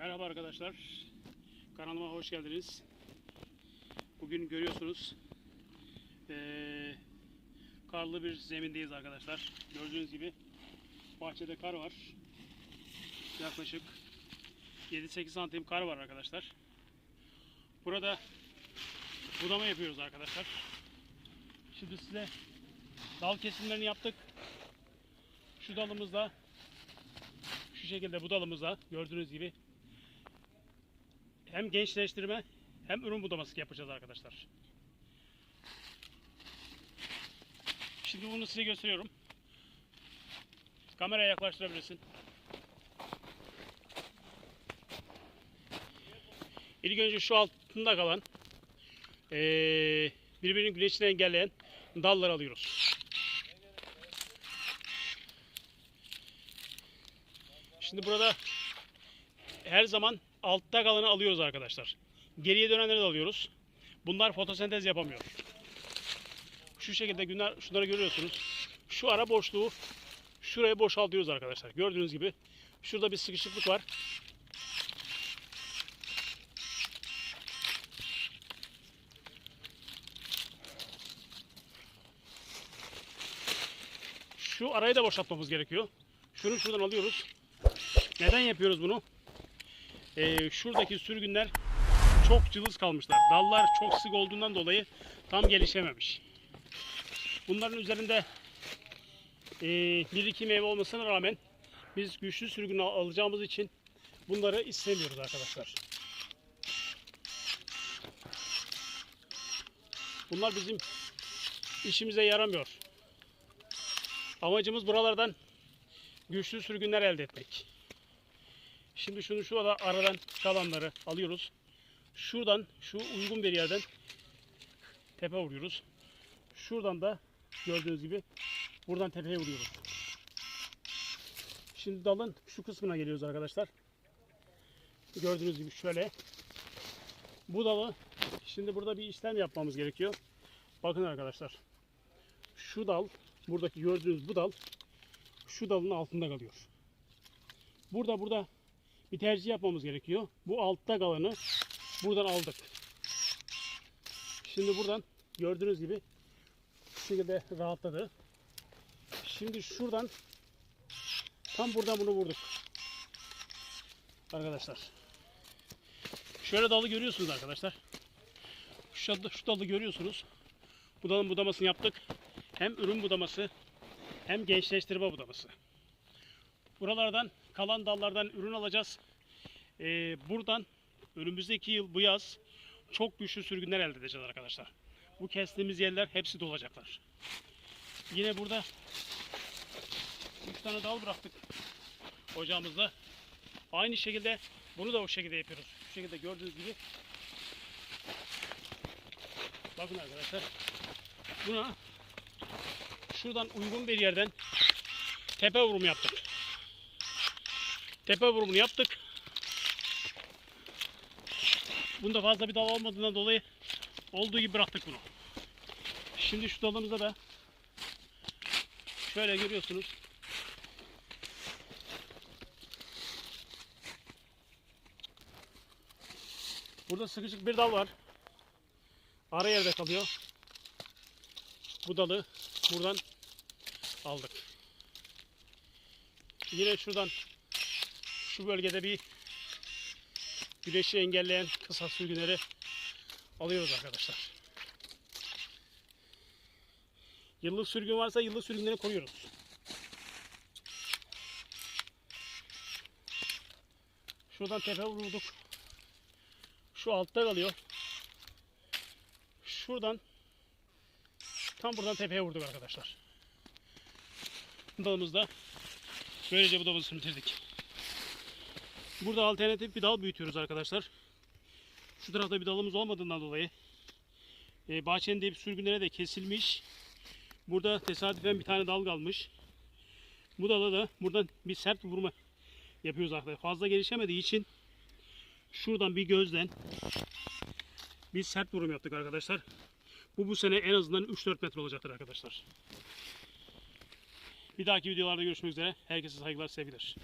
Merhaba arkadaşlar. Kanalıma hoş geldiniz. Bugün görüyorsunuz eee, karlı bir zemindeyiz arkadaşlar. Gördüğünüz gibi bahçede kar var. Yaklaşık 7-8 santim kar var arkadaşlar. Burada budama yapıyoruz arkadaşlar. Şimdi size dal kesimlerini yaptık. Şu dalımızda şu şekilde bu dalımızda gördüğünüz gibi hem gençleştirme hem ürün budaması yapacağız arkadaşlar. Şimdi bunu size gösteriyorum. Kameraya yaklaştırabilirsin. İlk önce şu altında kalan eee birbirinin güneşini engelleyen dalları alıyoruz. Şimdi burada her zaman altta kalanı alıyoruz arkadaşlar. Geriye dönenleri de alıyoruz. Bunlar fotosentez yapamıyor. Şu şekilde günler şunları görüyorsunuz. Şu ara boşluğu şuraya boşaltıyoruz arkadaşlar. Gördüğünüz gibi şurada bir sıkışıklık var. Şu arayı da boşaltmamız gerekiyor. Şunu şuradan alıyoruz. Neden yapıyoruz bunu? Ee, şuradaki sürgünler çok cılız kalmışlar. Dallar çok sık olduğundan dolayı tam gelişememiş. Bunların üzerinde e, bir iki meyve olmasına rağmen biz güçlü sürgün al- alacağımız için bunları istemiyoruz arkadaşlar. Bunlar bizim işimize yaramıyor. Amacımız buralardan güçlü sürgünler elde etmek. Şimdi şunu şu ara- aradan kalanları alıyoruz. Şuradan şu uygun bir yerden tepe vuruyoruz. Şuradan da gördüğünüz gibi buradan tepeye vuruyoruz. Şimdi dalın şu kısmına geliyoruz arkadaşlar. Gördüğünüz gibi şöyle. Bu dalı şimdi burada bir işlem yapmamız gerekiyor. Bakın arkadaşlar. Şu dal buradaki gördüğünüz bu dal şu dalın altında kalıyor. Burada burada bir tercih yapmamız gerekiyor. Bu altta kalanı buradan aldık. Şimdi buradan gördüğünüz gibi şu şekilde rahatladı. Şimdi şuradan tam buradan bunu vurduk. Arkadaşlar. Şöyle dalı görüyorsunuz arkadaşlar. Şu, şu dalı görüyorsunuz. Bu dalın budamasını yaptık. Hem ürün budaması hem gençleştirme budaması. Buralardan kalan dallardan ürün alacağız. Ee, buradan önümüzdeki yıl bu yaz çok güçlü sürgünler elde edeceğiz arkadaşlar. Bu kestiğimiz yerler hepsi dolacaklar. Yine burada 3 tane dal bıraktık ocağımızda. Aynı şekilde bunu da o şekilde yapıyoruz. Şu şekilde gördüğünüz gibi. Bakın arkadaşlar. Buna şuradan uygun bir yerden tepe vurumu yaptık. Tepe vurumunu yaptık. Bunda fazla bir dal olmadığından dolayı olduğu gibi bıraktık bunu. Şimdi şu dalımızda da şöyle görüyorsunuz. Burada sıkışık bir dal var. Ara yerde kalıyor. Bu dalı buradan aldık. Yine şuradan şu bölgede bir güneşi engelleyen kısa sürgünleri alıyoruz arkadaşlar. Yıllık sürgün varsa yıllık sürgünleri koruyoruz. Şuradan tepe vurduk. Şu altta kalıyor. Şuradan tam buradan tepeye vurduk arkadaşlar. Dalımızda böylece budamızı bitirdik. Burada alternatif bir dal büyütüyoruz arkadaşlar. Şu tarafta bir dalımız olmadığından dolayı e, bahçenin de sürgünlere de kesilmiş. Burada tesadüfen bir tane dal kalmış. Bu dala da buradan bir sert vurma yapıyoruz arkadaşlar. Fazla gelişemediği için şuradan bir gözden bir sert vurum yaptık arkadaşlar. Bu bu sene en azından 3-4 metre olacaktır arkadaşlar. Bir dahaki videolarda görüşmek üzere. Herkese saygılar, sevgiler.